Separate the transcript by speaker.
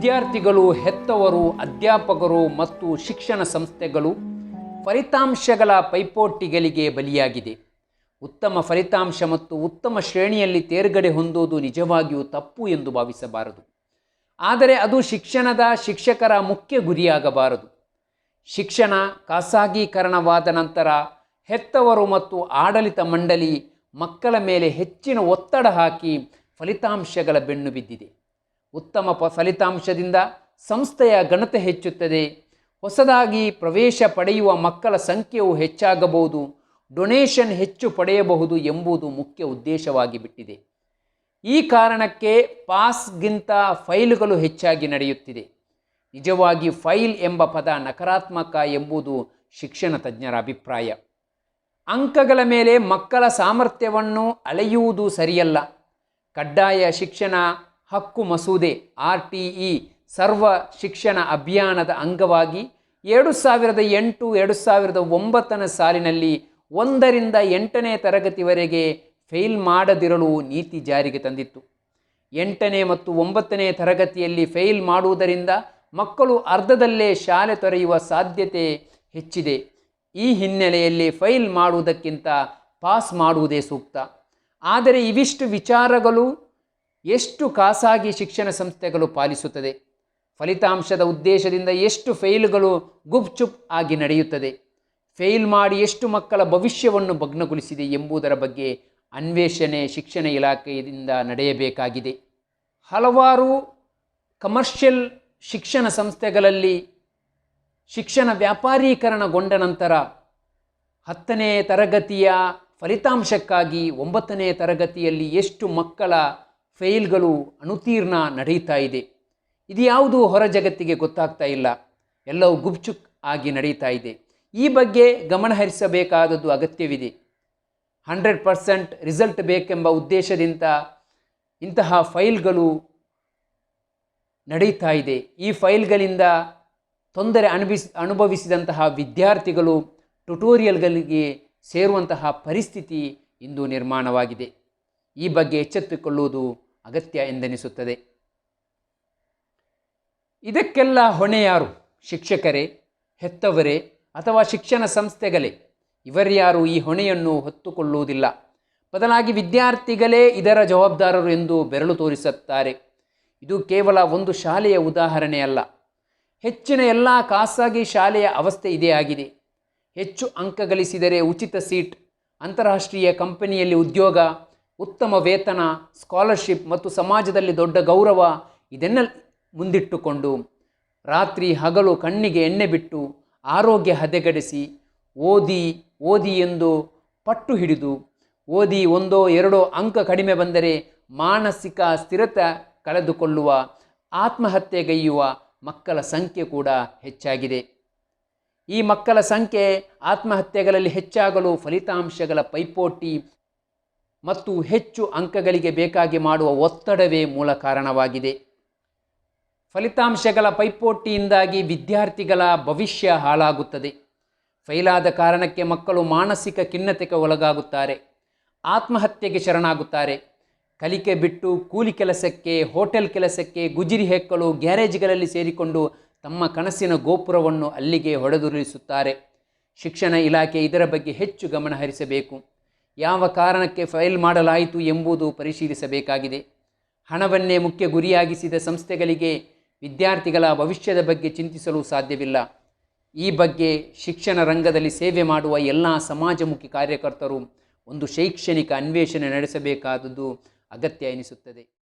Speaker 1: ವಿದ್ಯಾರ್ಥಿಗಳು, ಹೆತ್ತವರು, ಅಧ್ಯಾಪಕರು ಮತ್ತು ಶಿಕ್ಷಣ ಸಂಸ್ಥೆಗಳು ಫಲಿತಾಂಶಗಳ ಪೈಪೋಟಿಗಳಿಗೆ ಬಲಿಯಾಗಿದೆ. ಉತ್ತಮ ಫಲಿತಾಂಶ ಮತ್ತು ಉತ್ತಮ ಶ್ರೇಣಿಯಲ್ಲಿ ತೇರ್ಗಡೆ ಹೊಂದುವುದು ನಿಜವಾಗಿಯೂ ತಪ್ಪು ಎಂದು ಭಾವಿಸಬಾರದು. ಆದರೆ ಅದು ಶಿಕ್ಷಣದ ಶಿಕ್ಷಕರ ಮುಖ್ಯ ಗುರಿಯಾಗಬಾರದು. ಶಿಕ್ಷಣ ಖಾಸಗೀಕರಣವಾದ ನಂತರ ಹೆತ್ತವರು ಮತ್ತು ಆಡಳಿತ ಮಂಡಳಿ ಮಕ್ಕಳ ಮೇಲೆ ಹೆಚ್ಚಿನ ಒತ್ತಡ ಹಾಕಿ ಫಲಿತಾಂಶಗಳ ಬೆನ್ನು ಬಿದ್ದಿದೆ. ಉತ್ತಮ ಫಲಿತಾಂಶದಿಂದ ಸಂಸ್ಥೆಯ ಘನತೆ ಹೆಚ್ಚುತ್ತದೆ. ಹೊಸದಾಗಿ ಪ್ರವೇಶ ಪಡೆಯುವ ಮಕ್ಕಳ ಸಂಖ್ಯೆಯು ಹೆಚ್ಚಾಗಬಹುದು. ಡೊನೇಷನ್ ಹೆಚ್ಚು ಪಡೆಯಬಹುದು ಎಂಬುದು ಮುಖ್ಯ ಉದ್ದೇಶವಾಗಿ ಬಿಟ್ಟಿದೆ. ಈ ಕಾರಣಕ್ಕೆ ಪಾಸ್ಗಿಂತ ಫೈಲ್ಗಳು ಹೆಚ್ಚಾಗಿ ನಡೆಯುತ್ತಿದೆ. ನಿಜವಾಗಿ ಫೈಲ್ ಎಂಬ ಪದ ನಕಾರಾತ್ಮಕ ಎಂಬುದು ಶಿಕ್ಷಣ ತಜ್ಞರ ಅಭಿಪ್ರಾಯ. ಅಂಕಗಳ ಮೇಲೆ ಮಕ್ಕಳ ಸಾಮರ್ಥ್ಯವನ್ನು ಅಳೆಯುವುದು ಸರಿಯಲ್ಲ. ಕಡ್ಡಾಯ ಶಿಕ್ಷಣ ಹಕ್ಕು ಮಸೂದೆ, ಆರ್ ಟಿ ಇ, ಸರ್ವ ಶಿಕ್ಷಣ ಅಭಿಯಾನದ ಅಂಗವಾಗಿ ಎರಡು ಸಾವಿರದ ಎಂಟು, ಎರಡು ಸಾವಿರದ ಒಂಬತ್ತನೇ ಸಾಲಿನಲ್ಲಿ ಒಂದರಿಂದ ಎಂಟನೇ ತರಗತಿವರೆಗೆ ಫೇಲ್ ಮಾಡದಿರಲು ನೀತಿ ಜಾರಿಗೆ ತಂದಿತ್ತು. ಎಂಟನೇ ಮತ್ತು ಒಂಬತ್ತನೇ ತರಗತಿಯಲ್ಲಿ ಫೇಲ್ ಮಾಡುವುದರಿಂದ ಮಕ್ಕಳು ಅರ್ಧದಲ್ಲೇ ಶಾಲೆ ತೊರೆಯುವ ಸಾಧ್ಯತೆ ಹೆಚ್ಚಿದೆ. ಈ ಹಿನ್ನೆಲೆಯಲ್ಲಿ ಫೈಲ್ ಮಾಡುವುದಕ್ಕಿಂತ ಪಾಸ್ ಮಾಡುವುದೇ ಸೂಕ್ತ. ಆದರೆ ಇವಿಷ್ಟು ವಿಚಾರಗಳು ಎಷ್ಟು ಖಾಸಗಿ ಶಿಕ್ಷಣ ಸಂಸ್ಥೆಗಳು ಪಾಲಿಸುತ್ತದೆ? ಫಲಿತಾಂಶದ ಉದ್ದೇಶದಿಂದ ಎಷ್ಟು ಫೇಲ್ಗಳು ಗುಪ್ಚುಪ್ ಆಗಿ ನಡೆಯುತ್ತದೆ? ಫೇಲ್ ಮಾಡಿ ಎಷ್ಟು ಮಕ್ಕಳ ಭವಿಷ್ಯವನ್ನು ಭಗ್ನಗೊಳಿಸಿದೆ ಎಂಬುದರ ಬಗ್ಗೆ ಅನ್ವೇಷಣೆ ಶಿಕ್ಷಣ ಇಲಾಖೆಯಿಂದ ನಡೆಯಬೇಕಾಗಿದೆ. ಹಲವಾರು ಕಮರ್ಷಿಯಲ್ ಶಿಕ್ಷಣ ಸಂಸ್ಥೆಗಳಲ್ಲಿ ಶಿಕ್ಷಣ ವ್ಯಾಪಾರೀಕರಣಗೊಂಡ ನಂತರ ಹತ್ತನೇ ತರಗತಿಯ ಫಲಿತಾಂಶಕ್ಕಾಗಿ ಒಂಬತ್ತನೇ ತರಗತಿಯಲ್ಲಿ ಎಷ್ಟು ಮಕ್ಕಳ ಫೇಲ್ಗಳು ಅನುತೀರ್ಣ ನಡೀತಾ ಇದೆ. ಇದು ಯಾವುದು ಹೊರ ಜಗತ್ತಿಗೆ ಗೊತ್ತಾಗ್ತಾ ಇಲ್ಲ. ಎಲ್ಲವೂ ಗುಪ್ಚುಕ್ ಆಗಿ ನಡೀತಾ ಇದೆ. ಈ ಬಗ್ಗೆ ಗಮನ ಹರಿಸಬೇಕಾದದ್ದು ಅಗತ್ಯವಿದೆ. ಹಂಡ್ರೆಡ್ ಪರ್ಸೆಂಟ್ ರಿಸಲ್ಟ್ ಬೇಕೆಂಬ ಉದ್ದೇಶದಿಂದ ಇಂತಹ ಫೈಲ್ಗಳು ನಡೀತಾ ಇದೆ. ಈ ಫೈಲ್ಗಳಿಂದ ತೊಂದರೆ ಅನುಭವಿಸ್, ಅನುಭವಿಸಿದಂತಹ ವಿದ್ಯಾರ್ಥಿಗಳು ಟ್ಯುಟೋರಿಯಲ್ಗಳಿಗೆ ಸೇರುವಂತಹ ಪರಿಸ್ಥಿತಿ ಇಂದು ನಿರ್ಮಾಣವಾಗಿದೆ. ಈ ಬಗ್ಗೆ ಎಚ್ಚೆತ್ತುಕೊಳ್ಳುವುದು ಅಗತ್ಯ ಎಂದೆನಿಸುತ್ತದೆ. ಇದಕ್ಕೆಲ್ಲ ಹೊಣೆ ಯಾರು ಶಿಕ್ಷಕರೇ, ಹೆತ್ತವರೇ ಅಥವಾ ಶಿಕ್ಷಣ ಸಂಸ್ಥೆಗಳೇ? ಇವರ್ಯಾರು ಈ ಹೊಣೆಯನ್ನು ಹೊತ್ತುಕೊಳ್ಳುವುದಿಲ್ಲ. ಬದಲಾಗಿ ವಿದ್ಯಾರ್ಥಿಗಳೇ ಇದರ ಜವಾಬ್ದಾರರು ಎಂದು ಬೆರಳು ತೋರಿಸುತ್ತಾರೆ. ಇದು ಕೇವಲ ಒಂದು ಶಾಲೆಯ ಉದಾಹರಣೆಯಲ್ಲ ಹೆಚ್ಚಿನ ಎಲ್ಲ ಖಾಸಗಿ ಶಾಲೆಯ ಅವಸ್ಥೆ ಇದೇ ಆಗಿದೆ. ಹೆಚ್ಚು ಅಂಕ ಗಳಿಸಿದರೆ ಉಚಿತ ಸೀಟ್, ಅಂತಾರಾಷ್ಟ್ರೀಯ ಕಂಪನಿಯಲ್ಲಿ ಉದ್ಯೋಗ ಉತ್ತಮ ವೇತನ ಸ್ಕಾಲರ್ಶಿಪ್ ಮತ್ತು ಸಮಾಜದಲ್ಲಿ ದೊಡ್ಡ ಗೌರವ ಇದನ್ನ ಮುಂದಿಟ್ಟುಕೊಂಡು ರಾತ್ರಿ ಹಗಲು ಕಣ್ಣಿಗೆ ಎಣ್ಣೆ ಬಿಟ್ಟು ಆರೋಗ್ಯ ಹದೆಗಡಿಸಿ ಓದಿ ಓದಿ ಎಂದು ಪಟ್ಟು ಹಿಡಿದು, ಓದಿ ಒಂದೋ ಎರಡೋ ಅಂಕ ಕಡಿಮೆ ಬಂದರೆ ಮಾನಸಿಕ ಸ್ಥಿರತೆ ಕಳೆದುಕೊಳ್ಳುವ ಆತ್ಮಹತ್ಯೆಗೈಯುವ ಮಕ್ಕಳ ಸಂಖ್ಯೆ ಕೂಡ ಹೆಚ್ಚಾಗಿದೆ. ಈ ಮಕ್ಕಳ ಸಂಖ್ಯೆ ಆತ್ಮಹತ್ಯೆಗಳಲ್ಲಿ ಹೆಚ್ಚಾಗಲು ಫಲಿತಾಂಶಗಳ ಪೈಪೋಟಿ ಮತ್ತು ಹೆಚ್ಚು ಅಂಕಗಳಿಗೆ ಬೇಕಾಗಿ ಮಾಡುವ ಒತ್ತಡವೇ ಮೂಲ ಕಾರಣವಾಗಿದೆ. ಫಲಿತಾಂಶಗಳ ಪೈಪೋಟಿಯಿಂದಾಗಿ ವಿದ್ಯಾರ್ಥಿಗಳ ಭವಿಷ್ಯ ಹಾಳಾಗುತ್ತದೆ. ಫೈಲಾದ ಕಾರಣಕ್ಕೆ ಮಕ್ಕಳು ಮಾನಸಿಕ ಖಿನ್ನತೆಗೆ ಒಳಗಾಗುತ್ತಾರೆ. ಆತ್ಮಹತ್ಯೆಗೆ ಶರಣಾಗುತ್ತಾರೆ. ಕಲಿಕೆ ಬಿಟ್ಟು ಕೂಲಿ ಕೆಲಸಕ್ಕೆ, ಹೋಟೆಲ್ ಕೆಲಸಕ್ಕೆ ಗುಜಿರಿ ಹೆಕ್ಕಲು ಗ್ಯಾರೇಜ್ಗಳಲ್ಲಿ ಸೇರಿಕೊಂಡು ತಮ್ಮ ಕನಸಿನ ಗೋಪುರವನ್ನು ಅಲ್ಲಿಗೆ ಹೊಡೆದುರುಳಿಸುತ್ತಾರೆ. ಶಿಕ್ಷಣ ಇಲಾಖೆ ಇದರ ಬಗ್ಗೆ ಹೆಚ್ಚು ಗಮನ ಹರಿಸಬೇಕು ಯಾವ ಕಾರಣಕ್ಕೆ ಫೈಲ್ ಮಾಡಲಾಯಿತು ಎಂಬುದು ಪರಿಶೀಲಿಸಬೇಕಾಗಿದೆ. ಹಣವನ್ನೇ ಮುಖ್ಯ ಗುರಿಯಾಗಿಸಿದ ಸಂಸ್ಥೆಗಳಿಗೆ ವಿದ್ಯಾರ್ಥಿಗಳ ಭವಿಷ್ಯದ ಬಗ್ಗೆ ಚಿಂತಿಸಲು ಸಾಧ್ಯವಿಲ್ಲ. ಈ ಬಗ್ಗೆ ಶಿಕ್ಷಣ ರಂಗದಲ್ಲಿ ಸೇವೆ ಮಾಡುವ ಎಲ್ಲ ಸಮಾಜಮುಖಿ ಕಾರ್ಯಕರ್ತರು ಒಂದು ಶೈಕ್ಷಣಿಕ ಅನ್ವೇಷಣೆ ನಡೆಸಬೇಕಾದದ್ದು ಅಗತ್ಯ ಎನಿಸುತ್ತದೆ.